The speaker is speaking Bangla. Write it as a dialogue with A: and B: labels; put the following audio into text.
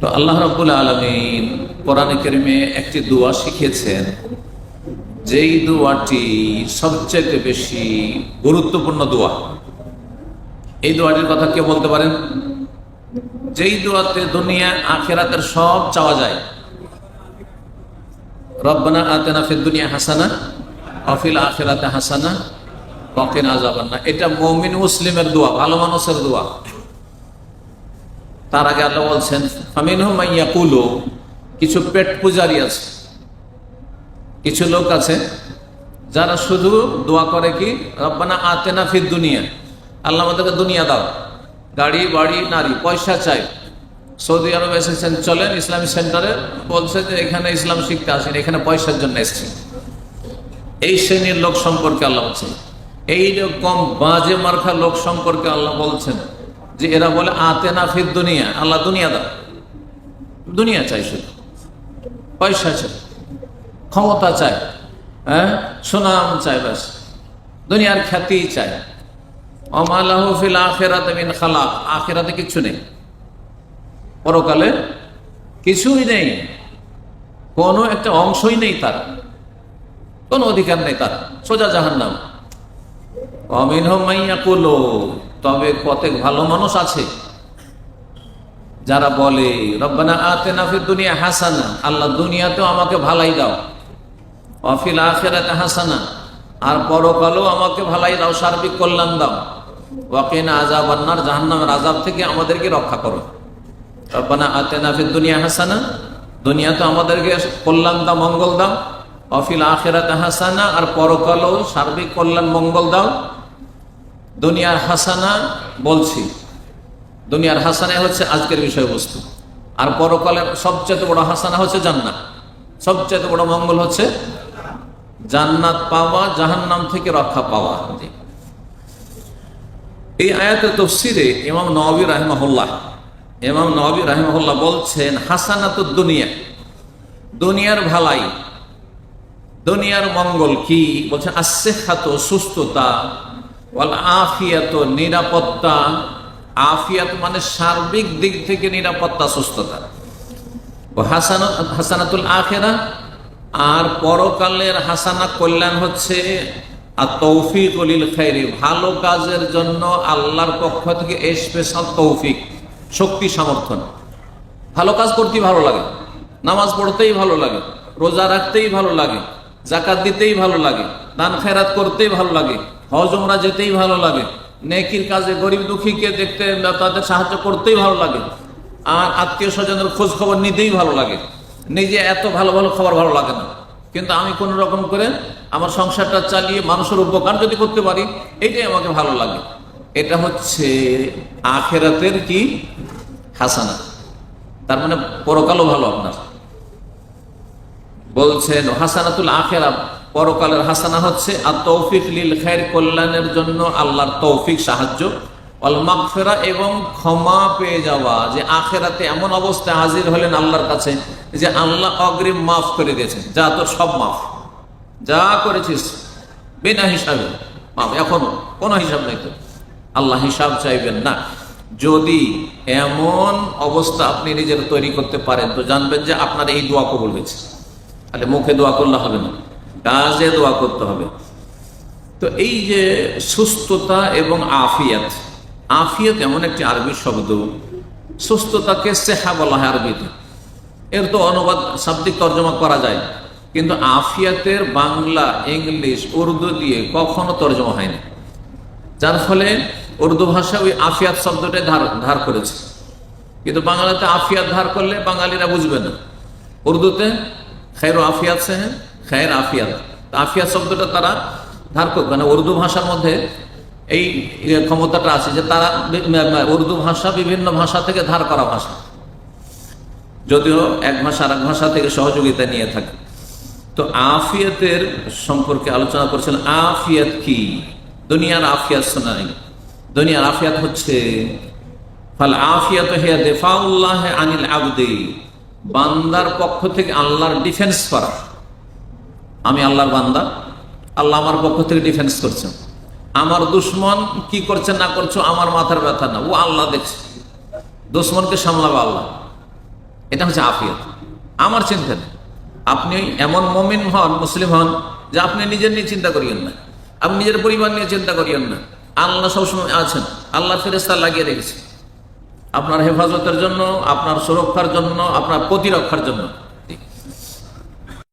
A: তো আল্লাহ রাবুল আলমিন কোরআনে কেরিমে একটি দোয়া শিখিয়েছেন। যেই দোয়াটি সবচেয়ে বেশি গুরুত্বপূর্ণ দোয়া। এই দোয়াটির কথা কে বলতে পারেন? যেই দোয়াতে দুনিয়া, আখেরাতের সব চাওয়া যায়। রব্বানা আতেনা ফিদ দুনিয়া হাসানা অফিল আখেরাতে হাসানা ককিন আজাবান্না এটা মমিন মুসলিমের দোয়া, ভালো মানুষের দোয়া। তার আগে আল্লাহ বলছেন ফামিন মাইয়া কুলো কিছু পেট পূজারি আছে। কিছু লোক আছে যারা শুধু দোয়া করে কি, রব্বানা আতেনা ফির দুনিয়া আল্লাহ আমাদেরকে দুনিয়া দাও। গাড়ি, বাড়ি, নারী, পয়সা চাই। সৌদি আরব এসেছেন, চলেন ইসলামী সেন্টারে। বলছে যে, এখানে ইসলাম শিখতে আসেন, এখানে পয়সার জন্য এসেছি। এই শ্রেণির লোক সম্পর্কে আল্লাহ বলছেন। এই রকম বাজে মার্খা লোক সম্পর্কে আল্লাহ বলছেন যে এরা বলে আতে না ফির দুনিয়া। আল্লাহ দুনিয়া দাও। দুনিয়া চাই শুধু। পয়সা চাই। ক্ষমতা চায় হ্যাঁ? সুনাম চায় ব্যাস। দুনিয়ার খ্যাতি চায় অমালাহফিল আখেরাতে মিন খালাক। আখেরাতে কিচ্ছু নেই। পরকালে কিছুই নেই। কোনো একটা অংশই নেই তার। কোনো অধিকার নেই তার। সোজা জাহান নাম অমিন মাইয়া কুলো তবে কতক ভালো মানুষ আছে। যারা বলে, রব্বানা আতে নাফির দুনিয়া হাসানা, আল্লাহ দুনিয়াতেও আমাকে ভালাই দাও অফিল আখেরাতে হাসানা, আর পরকালেও আমাকে ভালাই দাও, সার্বিক কল্যাণ দাও। থেকে আমাদেরকে রক্ষা করো। রব্বানা দুনিয়া হাসানা আমাদেরকে কল্যাণ মঙ্গল দাও। অফিল হাসানা, আর পরকালেও সার্বিক কল্যাণ, মঙ্গল দাও। দুনিয়ার হাসানা বলছি। দুনিয়ার হাসানা হচ্ছে আজকের বিষয়বস্তু। আর পরকালের সবচেয়ে বড় হাসানা হচ্ছে জান্নাত। সবচেয়ে বড় মঙ্গল হচ্ছে জান্নাত পাওয়া, জাহান্নাম থেকে রক্ষা পাওয়া। এই আয়াতের তফসিরে ইমাম নবী রাহমাহুল্লাহ, ইমাম নবী রাহমাহুল্লাহ বলছেন, হাসানাত দুনিয়া, দুনিয়ার ভালাই, দুনিয়ার মঙ্গল কি? বলছেন আসছে খাত সুস্থতা বল আফিয়াত নিরাপত্তা। আফিয়াত মানে সার্বিক দিক থেকে নিরাপত্তা, সুস্থতা। ও হাসান হাসানাতুল আখেরা, আর পরকালের হাসানা কল্যাণ হচ্ছে আর তৌফিক অলিল খাইরি, ভালো কাজের জন্য আল্লাহর পক্ষ থেকে স্পেশাল তৌফিক, শক্তি সমর্থন ভালো কাজ করতেই ভালো লাগে, নামাজ পড়তেই ভালো লাগে, রোজা রাখতেই ভালো লাগে জাকাত দিতেই ভালো লাগে দান খেরাত করতেই ভালো লাগে হজ উমরা যেতেই ভালো লাগে। নেকির কাজে গরিব দুঃখীকে দেখতে তাদের সাহায্য করতেই ভালো লাগে। আর আত্মীয় স্বজনের খোঁজ খবর নিতেই ভালো লাগে। নিজে এত ভালো ভালো খবর ভালো লাগে না। কিন্তু আমি কোন রকম করে আমার সংসারটা চালিয়ে মানুষের উপকার যদি করতে পারি, এটাই আমাকে ভালো লাগে। এটা হচ্ছে আখেরাতের কি? হাসানা তার মানে পরকালও ভালো আপনার। বলছেন হাসানাতুল আখেরা পরকালের হাসানা হচ্ছে, আর তৌফিক লিল খায়ের কল্যাণের জন্য আল্লাহর তৌফিক, সাহায্য অল এবং ক্ষমা পেয়ে যাওয়া। যে আখেরাতে এমন অবস্থায় হাজির হলেন আল্লাহর কাছে যে আল্লাহ অগ্রিম মাফ করে দিয়েছেন। যা তোর সব মাফ। যা করেছিস বিনা হিসাবে মাফ। এখনও কোনো হিসাব নেই তো আল্লাহ হিসাব চাইবেন না। যদি এমন অবস্থা আপনি নিজের তৈরি করতে পারেন, তো জানবেন যে আপনার এই দোয়া কবুল হয়েছে। তাহলে মুখে দোয়া করলে হবে না। কাজে দোয়া করতে হবে। তো এই যে সুস্থতা এবং আফিয়াত আফিয়াত এমন একটি আরবি শব্দ, সুস্থতাকে সেহা বলা হয় আরবিতে। এর তো অনুবাদ শাব্দিক তর্জমা করা যায়, কিন্তু আফিয়াতের বাংলা, ইংলিশ, উর্দু দিয়ে কখনো তর্জমা হয়নি। যার ফলে উর্দু ভাষা ওই আফিয়াত শব্দটাই ধার ধার করেছে। কিন্তু বাংলাতে আফিয়াত ধার করলে বাঙালিরা বুঝবে না। উর্দুতে খের আফিয়াত সে খের আফিয়াত আফিয়াত শব্দটা তারা ধার করবে। মানে উর্দু ভাষার মধ্যে এই ক্ষমতাটা আছে যে তারা উর্দু ভাষা বিভিন্ন ভাষা থেকে ধার করা ভাষা। যদিও এক ভাষা আর এক ভাষা থেকে সহযোগিতা নিয়ে থাকে। তো আফিয়াতের সম্পর্কে আলোচনা করছিলেন আফিয়াত কি? দুনিয়ার আফিয়াত শোনাই দুনিয়ার আফিয়াত হচ্ছে, ফল আফিয়াত হেয়া দেফাউল্লাহ আনিল আবদে। বান্দার পক্ষ থেকে আল্লাহর ডিফেন্স করা। আমি আল্লাহর বান্দা। আল্লাহ আমার পক্ষ থেকে ডিফেন্স করছেন। আমার দুশ্মন কি করছে না করছ আমার মাথার ব্যথা না। ও আল্লাহ দেখছে। দুশ্মনকে সামলাবে আল্লাহ। এটা হচ্ছে আফিয়ত। আমার চিন্তা নেই। আপনি এমন মমিন হন, মুসলিম হন, যে আপনি নিজের নিয়ে চিন্তা করিয়েন না। আপনি নিজের পরিবার নিয়ে চিন্তা করিয়েন না। আল্লাহ সবসময় আছেন। আল্লাহ ফেরেস্তা লাগিয়ে রেখেছে। আপনার হেফাজতের জন্য, আপনার সুরক্ষার জন্য, আপনার প্রতিরক্ষার জন্য।